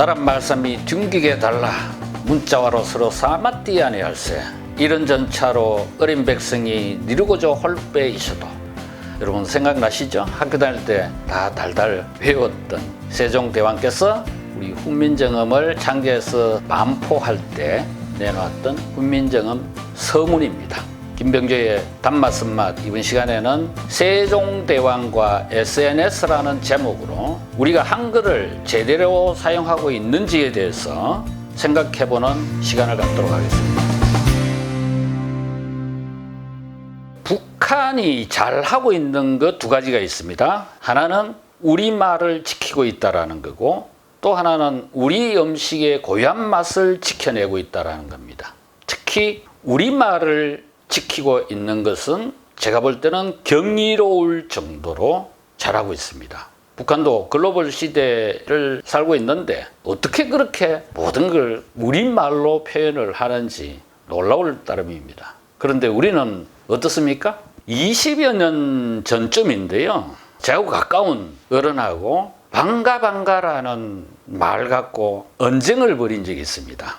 나란 말씀이 둥기게 달라 문자와로 서로 사마띠 아니할세 이런 전차로 어린 백성이 니르고자 홀빼 있어도 여러분 생각나시죠? 학교 다닐 때 다 달달 외웠던 세종대왕께서 우리 훈민정음을 창제해서 반포할 때 내놓았던 훈민정음 서문입니다. 김병조의 단맛쓴맛 이번 시간에는 세종대왕과 SNS라는 제목으로 우리가 한글을 제대로 사용하고 있는지에 대해서 생각해보는 시간을 갖도록 하겠습니다. 북한이 잘 하고 있는 것 두 가지가 있습니다. 하나는 우리말을 지키고 있다라는 거고 또 하나는 우리 음식의 고유한 맛을 지켜내고 있다라는 겁니다. 특히 우리말을 지키고 있는 것은 제가 볼 때는 경이로울 정도로 잘하고 있습니다. 북한도 글로벌 시대를 살고 있는데 어떻게 그렇게 모든 걸 우리말로 표현을 하는지 놀라울 따름입니다. 그런데 우리는 어떻습니까? 20여 년 전쯤인데요. 저하고 가까운 어른하고 반가 반가라는 말 갖고 언쟁을 벌인 적이 있습니다.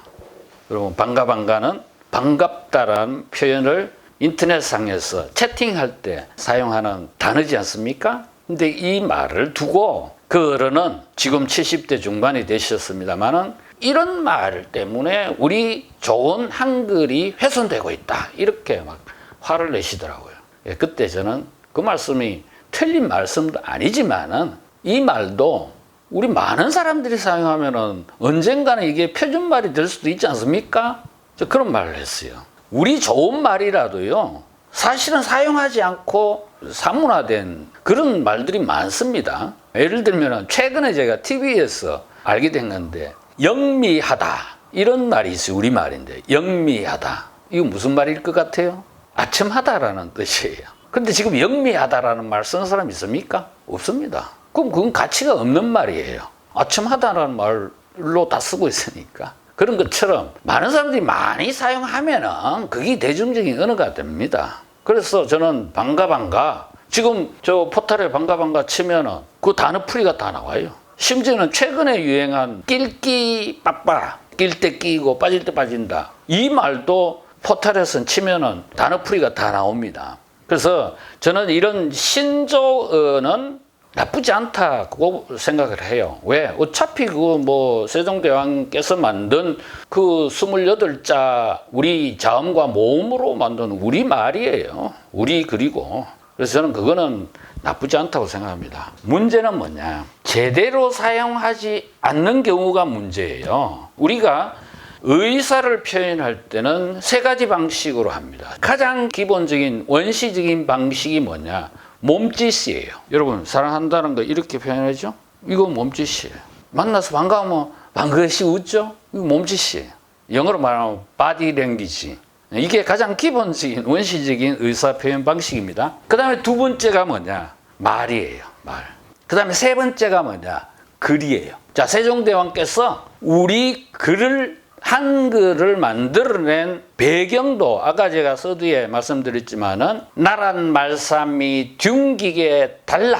여러분 반가 반가는 반갑다라는 표현을 인터넷상에서 채팅할 때 사용하는 단어지 않습니까? 근데 이 말을 두고 그 어른은 지금 70대 중반이 되셨습니다만은 이런 말 때문에 우리 좋은 한글이 훼손되고 있다. 이렇게 막 화를 내시더라고요. 예, 그때 저는 그 말씀이 틀린 말씀도 아니지만은 이 말도 우리 많은 사람들이 사용하면은 언젠가는 이게 표준말이 될 수도 있지 않습니까? 저 그런 말을 했어요. 우리 좋은 말이라도요, 사실은 사용하지 않고 사문화된 그런 말들이 많습니다. 예를 들면 최근에 제가 TV에서 알게 된 건데 영미하다 이런 말이 있어요. 우리 말인데 영미하다 이거 무슨 말일 것 같아요? 아첨하다라는 뜻이에요. 근데 지금 영미하다라는 말 쓰는 사람 있습니까? 없습니다. 그럼 그건 가치가 없는 말이에요. 아첨하다라는 말로 다 쓰고 있으니까. 그런 것처럼 많은 사람들이 많이 사용하면은 그게 대중적인 언어가 됩니다. 그래서 저는 반가 반가 지금 저 포탈에 반가 반가 치면은 그 단어 풀이가 다 나와요. 심지어는 최근에 유행한 낄끼 빠빠 낄 때 끼고 빠질 때 빠진다. 이 말도 포탈에서 치면은 단어 풀이가 다 나옵니다. 그래서 저는 이런 신조어는 나쁘지 않다고 생각을 해요. 왜? 어차피 그 뭐 세종대왕께서 만든 그 28자 우리 자음과 모음으로 만든 우리 말이에요. 우리 그리고. 그래서 저는 그거는 나쁘지 않다고 생각합니다. 문제는 뭐냐? 제대로 사용하지 않는 경우가 문제예요. 우리가 의사를 표현할 때는 세 가지 방식으로 합니다. 가장 기본적인 원시적인 방식이 뭐냐? 몸짓이에요. 여러분 사랑한다는 거 이렇게 표현하죠? 이거 몸짓이에요. 만나서 반가우면 반가시 웃죠? 이거 몸짓이에요. 영어로 말하면 바디 랭귀지. 이게 가장 기본적인 원시적인 의사 표현 방식입니다. 그 다음에 두 번째가 뭐냐? 말이에요. 말. 그 다음에 세 번째가 뭐냐? 글이에요. 자, 세종대왕께서 우리 글을 한글을 만들어낸 배경도 아까 제가 서두에 말씀드렸지만은 나란 말삼이 둥기게 달라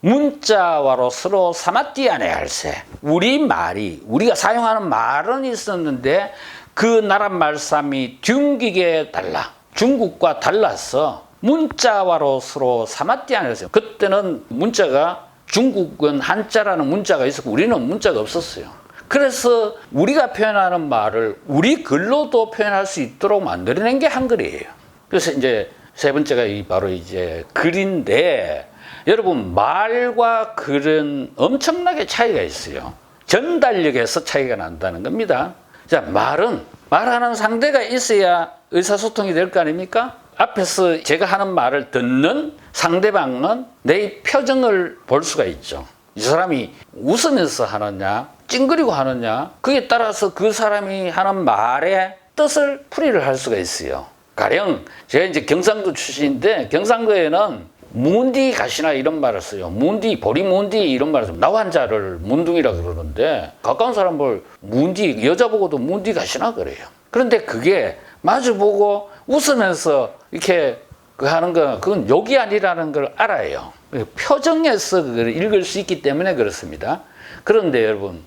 문자와로 서로 사마띠 안에 할세. 우리 말이 우리가 사용하는 말은 있었는데 그 나란 말삼이 둥기게 달라. 중국과 달라서 문자와로 서로 사마띠 안에 할세. 그때는 문자가 중국은 한자라는 문자가 있었고 우리는 문자가 없었어요. 그래서 우리가 표현하는 말을 우리 글로도 표현할 수 있도록 만들어낸 게 한글이에요. 그래서 이제 세 번째가 이 바로 이제 글인데 여러분 말과 글은 엄청나게 차이가 있어요. 전달력에서 차이가 난다는 겁니다. 자, 말은 말하는 상대가 있어야 의사소통이 될 거 아닙니까? 앞에서 제가 하는 말을 듣는 상대방은 내 표정을 볼 수가 있죠. 이 사람이 웃으면서 하느냐, 찡그리고 하느냐, 그에 따라서 그 사람이 하는 말의 뜻을 풀이를 할 수가 있어요. 가령, 제가 이제 경상도 출신인데, 경상도에는 문디 가시나 이런 말을 써요. 문디, 보리 문디 이런 말을 써요. 나 환자를 문둥이라 그러는데, 가까운 사람을 문디, 여자 보고도 문디 가시나 그래요. 그런데 그게 마주보고 웃으면서 이렇게 그 하는 거, 그건 욕이 아니라는 걸 알아요. 표정에서 그걸 읽을 수 있기 때문에 그렇습니다. 그런데 여러분,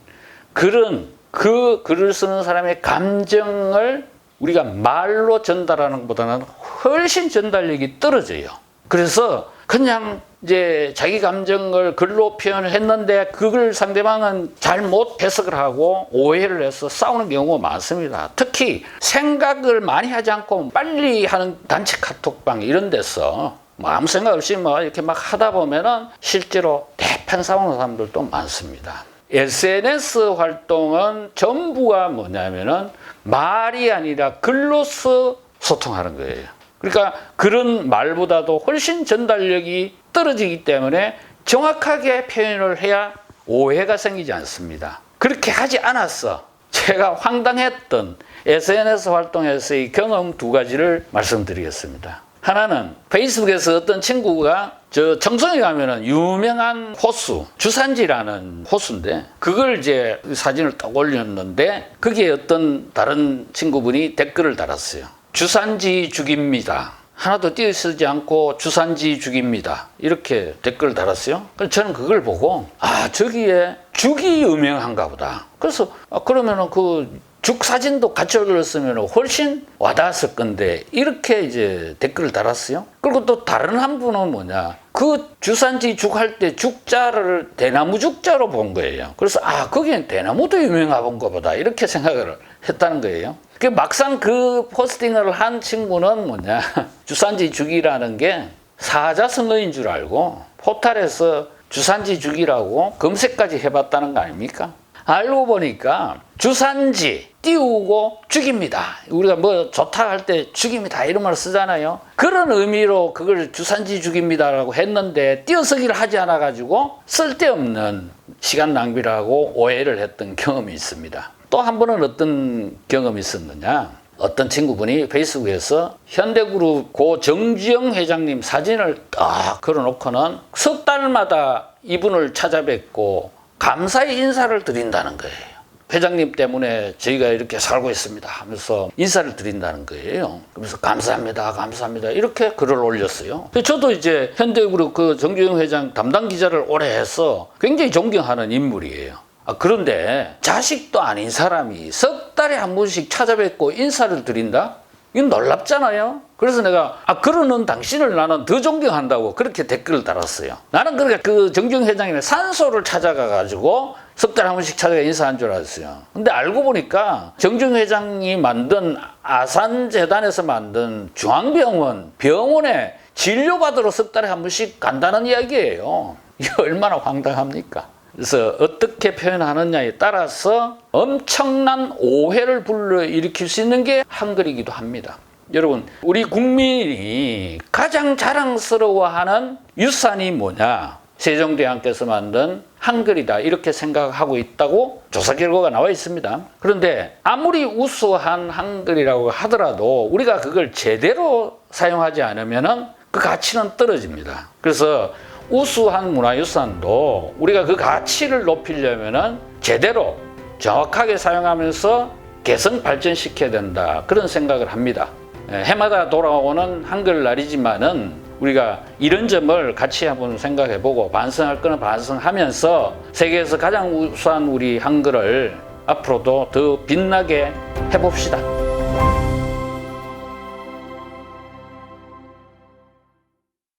글은 그 글을 쓰는 사람의 감정을 우리가 말로 전달하는 것보다는 훨씬 전달력이 떨어져요. 그래서 그냥 이제 자기 감정을 글로 표현을 했는데 그걸 상대방은 잘못 해석을 하고 오해를 해서 싸우는 경우가 많습니다. 특히 생각을 많이 하지 않고 빨리 하는 단체 카톡방 이런 데서 뭐 아무 생각 없이 뭐 이렇게 막 하다 보면은 실제로 대판 싸우는 사람들도 많습니다. SNS 활동은 전부가 뭐냐면은 말이 아니라 글로서 소통하는 거예요. 그러니까 그런 말보다도 훨씬 전달력이 떨어지기 때문에 정확하게 표현을 해야 오해가 생기지 않습니다. 그렇게 하지 않았어. 제가 황당했던 SNS 활동에서의 경험 두 가지를 말씀드리겠습니다. 하나는 페이스북에서 어떤 친구가 저 청송에 가면은 유명한 호수 주산지라는 호수인데 그걸 이제 사진을 딱 올렸는데 거기에 어떤 다른 친구분이 댓글을 달았어요. 주산지 죽입니다. 하나도 띄어 쓰지 않고 주산지 죽입니다. 이렇게 댓글을 달았어요. 그래서 저는 그걸 보고 아 저기에 죽이 유명한가 보다. 그래서 아, 그러면은 그 죽 사진도 같이 올렸으면 훨씬 와닿았을 건데 이렇게 이제 댓글을 달았어요. 그리고 또 다른 한 분은 뭐냐 그 주산지 죽 할 때 죽자를 대나무 죽자로 본 거예요. 그래서 아 거기엔 대나무도 유명한가 보다 이렇게 생각을 했다는 거예요. 그 막상 그 포스팅을 한 친구는 뭐냐 주산지 죽이라는 게 사자성어인 줄 알고 포탈에서 주산지 죽이라고 검색까지 해봤다는 거 아닙니까? 알고 보니까 주산지 띄우고 죽입니다. 우리가 뭐 좋다 할 때 죽입니다 이런 말을 쓰잖아요. 그런 의미로 그걸 주산지 죽입니다라고 했는데 띄어쓰기를 하지 않아 가지고 쓸데없는 시간 낭비를 하고 오해를 했던 경험이 있습니다. 또 한 번은 어떤 경험이 있었느냐? 어떤 친구분이 페이스북에서 현대그룹 고 정주영 회장님 사진을 딱 걸어놓고는 석 달마다 이분을 찾아뵙고 감사의 인사를 드린다는 거예요. 회장님 때문에 저희가 이렇게 살고 있습니다 하면서 인사를 드린다는 거예요. 그래서 감사합니다, 감사합니다. 이렇게 글을 올렸어요. 저도 이제 현대그룹 그 정주영 회장 담당 기자를 오래 해서 굉장히 존경하는 인물이에요. 아, 그런데 자식도 아닌 사람이 석 달에 한 번씩 찾아뵙고 인사를 드린다? 이건 놀랍잖아요. 그래서 내가 아 그러는 당신을 나는 더 존경한다고 그렇게 댓글을 달았어요. 나는 그러니까 그 정중 회장님의 산소를 찾아가 가지고 석 달에 한 번씩 찾아가 인사한 줄 알았어요. 근데 알고 보니까 정중 회장이 만든 아산재단에서 만든 중앙병원 병원에 진료받으러 석 달에 한 번씩 간다는 이야기예요. 이게 얼마나 황당합니까? 그래서 어떻게 표현하느냐에 따라서 엄청난 오해를 불러일으킬 수 있는 게 한글이기도 합니다. 여러분, 우리 국민이 가장 자랑스러워하는 유산이 뭐냐? 세종대왕께서 만든 한글이다. 이렇게 생각하고 있다고 조사 결과가 나와 있습니다. 그런데 아무리 우수한 한글이라고 하더라도 우리가 그걸 제대로 사용하지 않으면 그 가치는 떨어집니다. 그래서 우수한 문화유산도 우리가 그 가치를 높이려면 제대로 정확하게 사용하면서 개성 발전시켜야 된다. 그런 생각을 합니다. 예, 해마다 돌아오는 한글날이지만은 우리가 이런 점을 같이 한번 생각해 보고 반성할 거는 반성하면서 세계에서 가장 우수한 우리 한글을 앞으로도 더 빛나게 해봅시다.